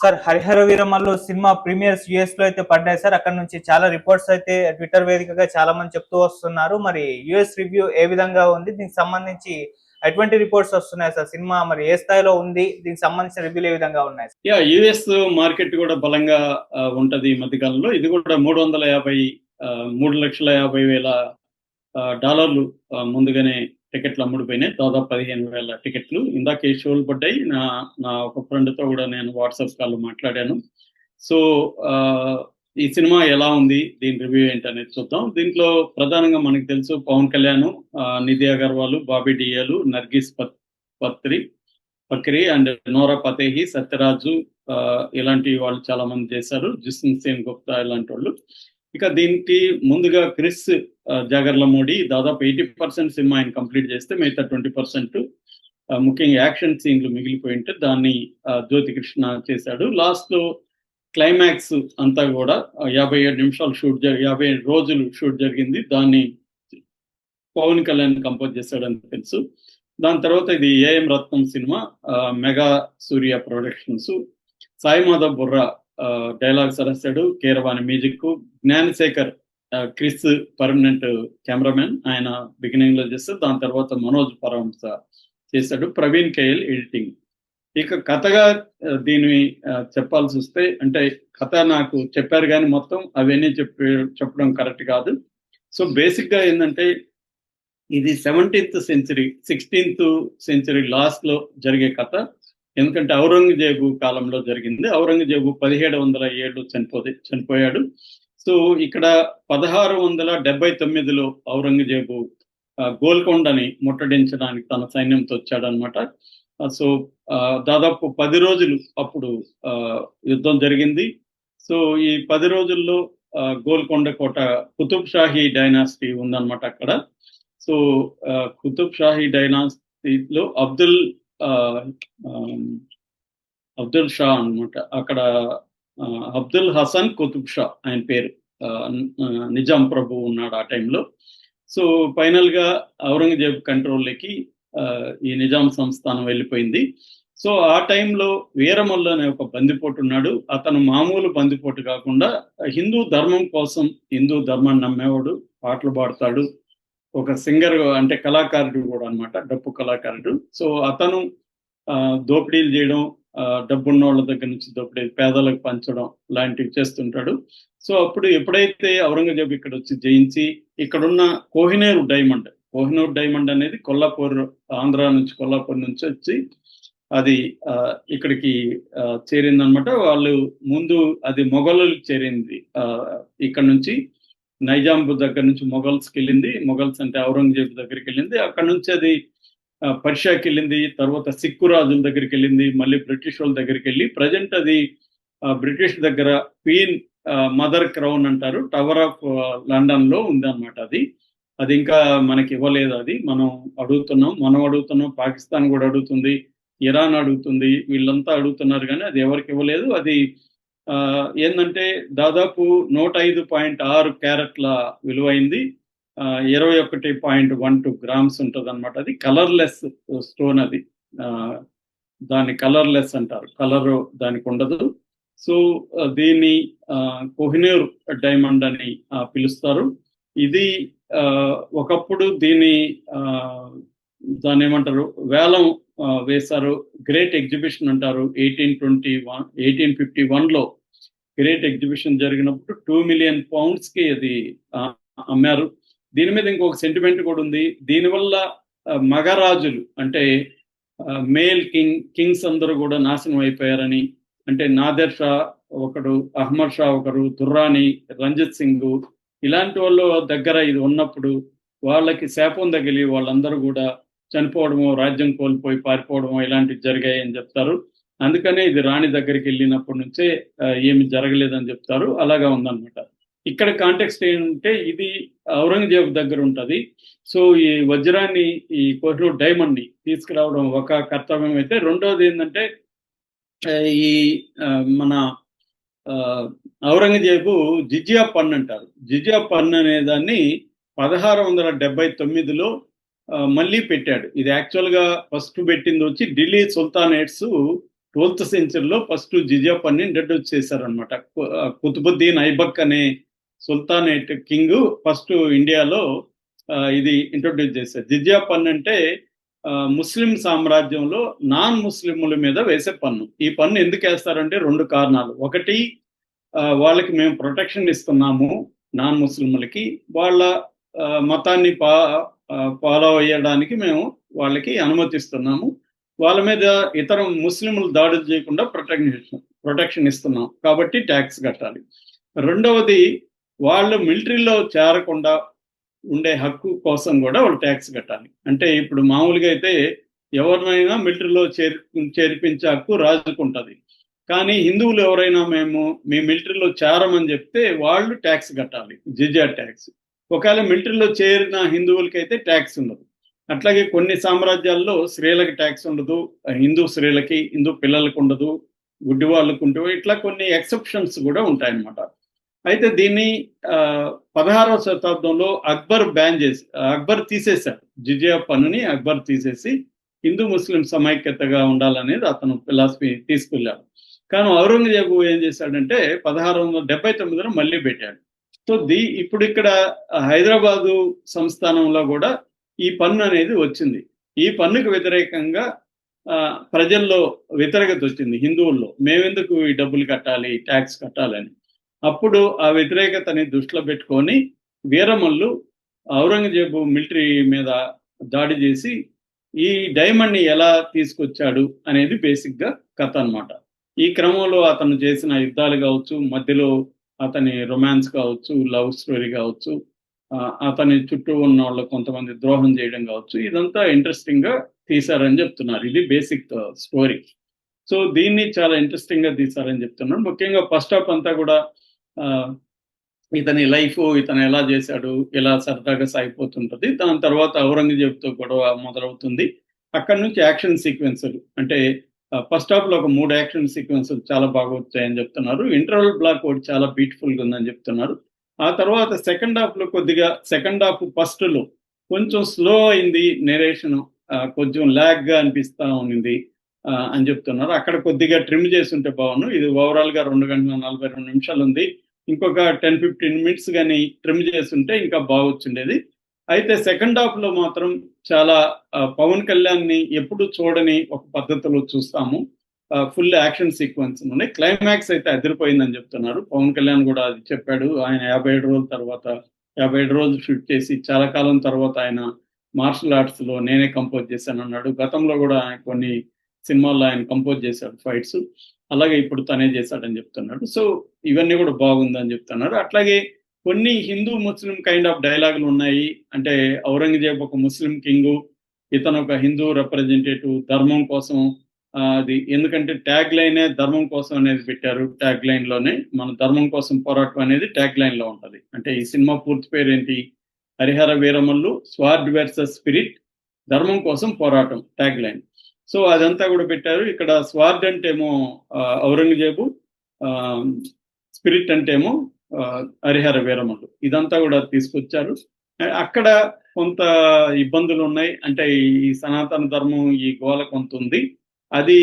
Sir Harihara Veeramallu cinema premiers యుఎస్లో అయితే పడ్డాయి సార్. అక్కడ నుంచి చాలా రిపోర్ట్స్ అయితే ట్విట్టర్ వేదికగా చాలా మంది చెప్తూ వస్తున్నారు. మరి యుఎస్ రివ్యూ ఏ విధంగా ఉంది? దీనికి సంబంధించి ఎటువంటి రిపోర్ట్స్ వస్తున్నాయి సార్? సినిమా మరి ఏ స్థాయిలో ఉంది? దీనికి సంబంధించిన రివ్యూలు ఏ విధంగా ఉన్నాయి యా యుఎస్ మార్కెట్ కూడా బలంగా ఉంటది ఈ మధ్య కాలంలో ఇది కూడా మూడు వందల యాభై మూడు లక్షల యాభై వేల ఆ, డాలర్లు ముందుగానే టికెట్లు అమ్ముడిపోయినాయి. దాదాపు పదిహేను వేల టికెట్లు. ఇందాక షోలు పడ్డాయి నా నా ఒక ఫ్రెండ్తో కూడా నేను వాట్సాప్ కాల్ మాట్లాడాను. సో ఆ, ఈ సినిమా ఎలా ఉంది దీని రివ్యూ ఏంటి అనేది చూద్దాం. దీంట్లో ప్రధానంగా మనకు తెలుసు పవన్ కళ్యాణ్ నిధి అగర్వాల్ బాబీ డియాలు నర్గిస్ పత్- పత్రి పక్రి అండ్ నోరా ఫతేహి సత్యరాజు ఇలాంటి వాళ్ళు చాలా మంది చేశారు. జిస్న్ సేన్ గుప్తా ఇలాంటి వాళ్ళు. ఇక దీనికి ముందుగా క్రిస్ జాగర్లమూడి జాగర్ల మోడీ దాదాపు ఎయిటీ పర్సెంట్ సినిమా ఆయన కంప్లీట్ చేస్తే మిగతా ట్వంటీ పర్సెంట్ ముఖ్యంగా యాక్షన్ సీన్లు మిగిలిపోయి ఉంటే దాన్ని జ్యోతి కృష్ణ చేశాడు. లాస్ట్లో క్లైమాక్స్ అంతా కూడా యాభై ఏడు నిమిషాలు షూట్ జరి యాభై ఏడు రోజులు షూట్ జరిగింది. దాన్ని పవన్ కళ్యాణ్ కంపోజ్ చేశాడని తెలుసు. దాని తర్వాత ఇది AM Ratnam cinema mega Surya productions. Sai Madhav Burra ఆ, డైలాగ్స్ రాశాడు Keeravani music Gnanasekhar Krish permanent cameraman ఆయన బిగినింగ్లో చేస్తే దాని తర్వాత మనోజ్ పరవంశ చేశాడు ప్రవీణ్ కేఎల్ ఎడిటింగ్. ఇక కథగా దీని చెప్పాల్సి వస్తే అంటే కథ నాకు చెప్పారు కానీ మొత్తం అవన్నీ చెప్పి చెప్పడం కరెక్ట్ కాదు. సో బేసిక్గా ఏంటంటే ఇది సెవెంటీన్త్ సెంచరీ సిక్స్టీన్త్ సెంచరీ లాస్ట్లో జరిగే కథ. ఎందుకంటే ఔరంగజేబు కాలంలో జరిగింది. ఔరంగజేబు పదిహేడు వందల ఏడు చనిపోతే చనిపోయాడు. సో ఇక్కడ పదహారు వందల డెబ్బై తొమ్మిదిలో ఔరంగజేబు గోల్కొండని ముట్టడించడానికి తన సైన్యంతో వచ్చాడనమాట సో ఆ, దాదాపు పది రోజులు అప్పుడు ఆ, యుద్ధం జరిగింది. సో ఈ పది రోజుల్లో ఆ, గోల్కొండ కోట కుతుబ్ షాహీ డైనాసిటీ ఉందన్నమాట అక్కడ. సో కుతుబ్ షాహీ డైనాసిటీలో అబ్దుల్ అబ్దుల్ షా అన్నమాట. అక్కడ అబ్దుల్ హసన్ కుతుబ్ షా ఆయన పేరు. ఆ, నిజాం ప్రభు ఉన్నాడు ఆ టైంలో. సో ఫైనల్గా ఔరంగజేబ్ కంట్రోల్లోకి ఆ, ఈ నిజాం సంస్థానం వెళ్ళిపోయింది. సో ఆ టైంలో వీరమల్లు అనే ఒక బందిపోటు ఉన్నాడు. అతను మామూలు బందిపోటు కాకుండా హిందూ ధర్మం కోసం హిందూ ధర్మాన్ని నమ్మేవాడు పాటలు పాడతాడు ఒక సింగర్ అంటే కళాకారుడు కూడా అన్నమాట డప్పు కళాకారుడు. సో అతను ఆ, దోపిడీలు చేయడం డబ్బున్న వాళ్ళ దగ్గర నుంచి దోపిడీ పేదలకు పంచడం లాంటివి చేస్తుంటాడు. సో అప్పుడు ఎప్పుడైతే ఔరంగజేబు ఇక్కడ వచ్చి జయించి ఇక్కడున్న కోహినూర్ డైమండ్ కోహినూర్ డైమండ్ అనేది కొల్లాపూర్ ఆంధ్ర నుంచి కొల్లాపూర్ నుంచి వచ్చి అది ఆ, ఇక్కడికి చేరిందనమాట వాళ్ళు ముందు అది మొఘలులకు చేరింది ఆ, ఇక్కడ నుంచి. నైజాంబు దగ్గర నుంచి మొఘల్స్కి వెళ్ళింది. మొఘల్స్ అంటే ఔరంగజేబు దగ్గరికి వెళ్ళింది. అక్కడ నుంచి అది పర్షియాకి వెళ్ళింది. తర్వాత సిక్కు రాజుల దగ్గరికి వెళ్ళింది. మళ్ళీ బ్రిటిష్ వాళ్ళ దగ్గరికి వెళ్ళి ప్రజెంట్ అది బ్రిటిష్ దగ్గర క్వీన్ మదర్ క్రౌన్ అంటారు. టవర్ ఆఫ్ లండన్లో ఉంది అనమాట అది. అది ఇంకా మనకి ఇవ్వలేదు అది. మనం అడుగుతున్నాం మనం అడుగుతున్నాం పాకిస్తాన్ కూడా అడుగుతుంది ఇరాన్ అడుగుతుంది వీళ్ళంతా అడుగుతున్నారు కానీ అది ఎవరికి ఇవ్వలేదు. అది ఏంటంటే దాదాపు నూట ఐదు పాయింట్ ఆరు క్యారెట్ల విలువైంది. ఆ, ఇరవై ఒకటి పాయింట్ వన్ టూ గ్రామ్స్ ఉంటుంది అనమాట అది కలర్లెస్ స్టోన్ అది. ఆ, దాన్ని కలర్లెస్ అంటారు. కలర్ దానికి ఉండదు. సో దీన్ని ఆ, కోహినూర్ డైమండ్ అని పిలుస్తారు. ఇది ఆ, ఒకప్పుడు దీన్ని ఆ, దాన్ని ఏమంటారు వేలం వేశారు. గ్రేట్ ఎగ్జిబిషన్ అంటారు. Eighteen twenty one eighteen fifty వన్లో గ్రేట్ ఎగ్జిబిషన్ జరిగినప్పుడు టూ మిలియన్ పౌండ్స్కి అది అమ్మారు. దీని మీద ఇంకొక సెంటిమెంట్ కూడా ఉంది. దీనివల్ల మగరాజులు అంటే మేల్ కింగ్ కింగ్స్ అందరూ కూడా నాశనం అయిపోయారని అంటే నాదర్ షా ఒకడు అహ్మద్ షా ఒకరు దుర్రాని రంజిత్ సింగ్ ఇలాంటి వాళ్ళు దగ్గర ఇది ఉన్నప్పుడు వాళ్ళకి శాపం తగిలి వాళ్ళందరూ కూడా చనిపోవడము రాజ్యం కోల్పోయి పారిపోవడము ఇలాంటివి జరిగాయి అని చెప్తారు. అందుకనే ఇది రాణి దగ్గరికి వెళ్ళినప్పటి నుంచే ఏమి జరగలేదని చెప్తారు. అలాగా ఉందన్నమాట. ఇక్కడ కాంటెక్స్ట్ ఏంటంటే ఇది ఔరంగజేబు దగ్గర ఉంటది. సో ఈ వజ్రాన్ని ఈ కోహినూర్ డైమండ్ని తీసుకురావడం ఒక కర్తవ్యం అయితే. రెండోది ఏంటంటే ఈ మన ఆ, ఔరంగజేబు జిజియా పన్ను అంటారు. జిజియా పన్ను అనే దాన్ని పదహారు వందల డెబ్బై తొమ్మిదిలో మళ్ళీ పెట్టాడు. ఇది యాక్చువల్గా ఫస్ట్ పెట్టింది వచ్చి ఢిల్లీ సుల్తానేట్స్ ట్వెల్త్ సెంచరీలో ఫస్ట్ జిజియా పన్ను ఇంట్రడ్యూస్ చేశారనమాట కుతుబుద్దీన్ ఐబక్ అనే సుల్తానేట్ కింగ్ ఫస్ట్ ఇండియాలో ఇది ఇంట్రొడ్యూస్ చేశారు. జిజియా పన్ను అంటే ముస్లిం సామ్రాజ్యంలో నాన్ ముస్లింల మీద వేసే పన్ను. ఈ పన్ను ఎందుకు వేస్తారంటే రెండు కారణాలు. ఒకటి వాళ్ళకి మేము ప్రొటెక్షన్ ఇస్తున్నాము నాన్ ముస్లింలకి వాళ్ళ మతాన్ని పా ఫాలో అయ్యడానికి మేము వాళ్ళకి అనుమతిస్తున్నాము. వాళ్ళ మీద ఇతర ముస్లింలు దాడులు చేయకుండా ప్రొటెక్షన్ ప్రొటెక్షన్ ఇస్తున్నాం. కాబట్టి ట్యాక్స్ కట్టాలి. రెండవది వాళ్ళు మిలిటరీలో చేరకుండా ఉండే హక్కు కోసం కూడా వాళ్ళు ట్యాక్స్ కట్టాలి. అంటే ఇప్పుడు మామూలుగా అయితే ఎవరినైనా మిలిటరీలో చేరి చేర్పించే హక్కు రాజుకు ఉంటుంది కానీ హిందువులు ఎవరైనా మేము మీ మిలిటరీలో చేరమని చెప్తే వాళ్ళు ట్యాక్స్ కట్టాలి. జిజా ట్యాక్స్. ఒకవేళ మిలిటరీలో చేరిన హిందువులకైతే ట్యాక్స్ ఉండదు. అట్లాగే కొన్ని సామ్రాజ్యాల్లో స్త్రీలకి ట్యాక్స్ ఉండదు హిందూ స్త్రీలకి హిందూ పిల్లలకు ఉండదు గుడ్డి వాళ్ళకు ఉండవు ఇట్లా కొన్ని ఎక్సెప్షన్స్ కూడా ఉంటాయన్నమాట. అయితే దీన్ని పదహారవ శతాబ్దంలో అక్బర్ బ్యాన్ చేసి అక్బర్ తీసేశారు. జిజియా పన్నుని అక్బర్ తీసేసి హిందూ ముస్లిం సమైక్యతగా ఉండాలనేది అతను ఫిలాసఫీ తీసుకెళ్ళాడు. కానీ ఔరంగజేబు ఏం చేశాడంటే పదహారు వందల డెబ్బై తొమ్మిదిలో మళ్ళీ పెట్టాడు. సో దీ ఇప్పుడు ఇక్కడ హైదరాబాదు సంస్థానంలో కూడా ఈ పన్ను అనేది వచ్చింది. ఈ పన్నుకు వ్యతిరేకంగా ఆ, ప్రజల్లో వ్యతిరేకత వచ్చింది హిందువుల్లో. మేమెందుకు ఈ డబ్బులు కట్టాలి ట్యాక్స్ కట్టాలని? అప్పుడు ఆ వ్యతిరేకతని దృష్టిలో పెట్టుకొని వీరమల్లు ఔరంగజేబు మిలిటరీ మీద దాడి చేసి ఈ డైమండ్ని ఎలా తీసుకొచ్చాడు అనేది బేసిక్గా కథ అన్నమాట. ఈ క్రమంలో అతను చేసిన యుద్ధాలు కావచ్చు మధ్యలో అతని రొమాన్స్ కావచ్చు లవ్ స్టోరీ కావచ్చు ఆ, అతని చుట్టూ ఉన్న వాళ్ళు కొంతమంది ద్రోహం చేయడం కావచ్చు ఇదంతా ఇంట్రెస్టింగ్గా తీశారని చెప్తున్నారు. ఇది బేసిక్ స్టోరీ సో దీన్ని చాలా ఇంట్రెస్టింగ్గా తీశారని చెప్తున్నారు. ముఖ్యంగా ఫస్ట్ హాఫ్ అంతా కూడా ఇతని లైఫ్ ఇతను ఎలా చేశాడు ఎలా సరదాగా సాగిపోతుంటది. దాని తర్వాత ఔరంగజేబుతో గొడవ మొదలవుతుంది. అక్కడ నుంచి యాక్షన్ సీక్వెన్సులు అంటే ఫస్ట్ హాఫ్లో ఒక మూడు యాక్షన్ సీక్వెన్స్ చాలా బాగా వచ్చాయని చెప్తున్నారు. ఇంటర్వల్ బ్లాక్ ఒకటి చాలా బ్యూటిఫుల్గా ఉందని చెప్తున్నారు. ఆ తర్వాత సెకండ్ హాఫ్లో కొద్దిగా సెకండ్ హాఫ్ ఫస్ట్లో కొంచెం స్లో అయింది నెరేషన్ కొంచెం లాగ్గా అనిపిస్తా ఉంది ఆ, అని చెప్తున్నారు. అక్కడ కొద్దిగా ట్రిమ్ చేసి ఉంటే బాగుండు. ఇది ఓవరాల్గా రెండు గంటల నలభై రెండు నిమిషాలు ఉంది. ఇంకొక టెన్ ఫిఫ్టీన్ మినిట్స్ కానీ ట్రిమ్ చేసి ఉంటే ఇంకా బాగొచ్చుండేది అయితే సెకండ్ హాఫ్లో మాత్రం చాలా పవన్ కళ్యాణ్ని ఎప్పుడు చూడని ఒక పద్ధతిలో చూస్తాము. ఫుల్ యాక్షన్ సీక్వెన్స్ ఉన్నాయి. క్లైమాక్స్ అయితే అదిరిపోయిందని చెప్తున్నారు. పవన్ కళ్యాణ్ కూడా అది చెప్పాడు. ఆయన యాభై ఏడు రోజుల తర్వాత యాభై ఏడు రోజులు షూట్ చేసి చాలా కాలం తర్వాత ఆయన మార్షల్ ఆర్ట్స్లో నేనే కంపోజ్ చేశాను అన్నాడు. గతంలో కూడా ఆయన కొన్ని సినిమాల్లో ఆయన కంపోజ్ చేశాడు ఫైట్స్. అలాగే ఇప్పుడు తనే చేశాడని చెప్తున్నాడు. సో ఇవన్నీ కూడా బాగుందని చెప్తున్నారు. అట్లాగే కొన్ని హిందూ ముస్లిం కైండ్ ఆఫ్ డైలాగులు ఉన్నాయి. అంటే ఔరంగజేబ్ ఒక ముస్లిం కింగు ఇతను ఒక హిందూ రిప్రజెంటేటివ్ ధర్మం కోసం అది ఎందుకంటే ట్యాగ్ లైనే ధర్మం కోసం అనేది పెట్టారు. ట్యాగ్ లైన్లోనే మన ధర్మం కోసం పోరాటం అనేది ట్యాగ్ లైన్లో ఉంటది. అంటే ఈ సినిమా పూర్తి పేరు ఏంటి Harihara Veeramallu sword versus spirit ధర్మం కోసం పోరాటం ట్యాగ్ లైన్ సో అదంతా కూడా పెట్టారు. ఇక్కడ స్వార్డ్ అంటేమో ఆ, ఔరంగజేబు స్పిరిట్ అంటేమో హరిహర వీరమలు. ఇదంతా కూడా తీసుకొచ్చారు. అక్కడ కొంత ఇబ్బందులు ఉన్నాయి. అంటే ఈ సనాతన ధర్మం ఈ గోల కొంత ఉంది. అది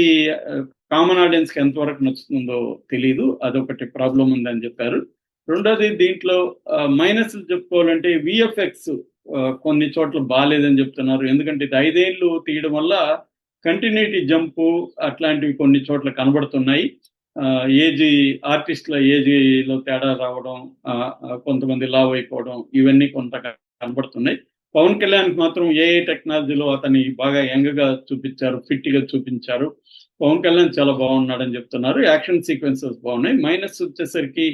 కామన్ ఆడియన్స్కి ఎంతవరకు నచ్చుతుందో తెలియదు అదొకటి ప్రాబ్లం ఉందని చెప్పారు. రెండోది దీంట్లో మైనస్ చెప్పుకోవాలంటే విఎఫ్ఎక్స్ కొన్ని చోట్ల బాగాలేదని చెప్తున్నారు. ఎందుకంటే ఇది ఐదేళ్ళు తీయడం వల్ల కంటిన్యూటీ జంపు అట్లాంటివి కొన్ని చోట్ల కనబడుతున్నాయి. ఏజీ ఆర్టిస్ట్ల ఏజీలో తేడా రావడం ఆ, కొంతమంది లావ్ అయిపోవడం ఇవన్నీ కొంత కనబడుతున్నాయి. పవన్ కళ్యాణ్ మాత్రం ఏఐ టెక్నాలజీలో అతని బాగా యంగ్గా చూపించారు ఫిట్గా చూపించారు. పవన్ కళ్యాణ్ చాలా బాగున్నాడని చెప్తున్నారు. యాక్షన్ సీక్వెన్సెస్ బాగున్నాయి. మైనస్ వచ్చేసరికి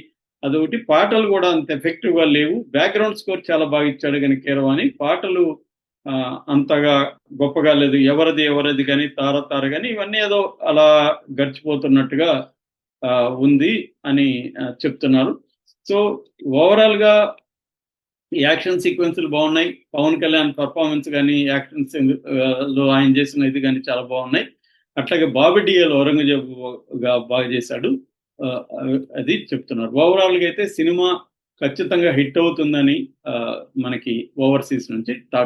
అదొకటి. పాటలు కూడా అంత ఎఫెక్టివ్గా లేవు. బ్యాక్గ్రౌండ్ స్కోర్ చాలా బాగా ఇచ్చాడు కానీ కీరవాణి. పాటలు ఆ, అంతగా గొప్పగా లేదు. ఎవరిది ఎవరిది కానీ తార తార కానీ ఇవన్నీ ఏదో అలా గడిచిపోతున్నట్టుగా ఉంది అని చెప్తున్నారు. సో ఓవరాల్గా యాక్షన్ సీక్వెన్స్లు బాగున్నాయి. పవన్ కళ్యాణ్ పర్ఫార్మెన్స్ కానీ యాక్షన్లో ఆయన చేసిన ఇది కానీ చాలా బాగున్నాయి. అట్లాగే బాబీ డిఎల్ ఔరంగజేబుగా బాగా చేశాడు. అది చెప్తున్నారు. ఓవరాల్గా అయితే సినిమా ఖచ్చితంగా హిట్ అవుతుందని ఆ, మనకి ఓవర్సీస్ నుంచి టాక్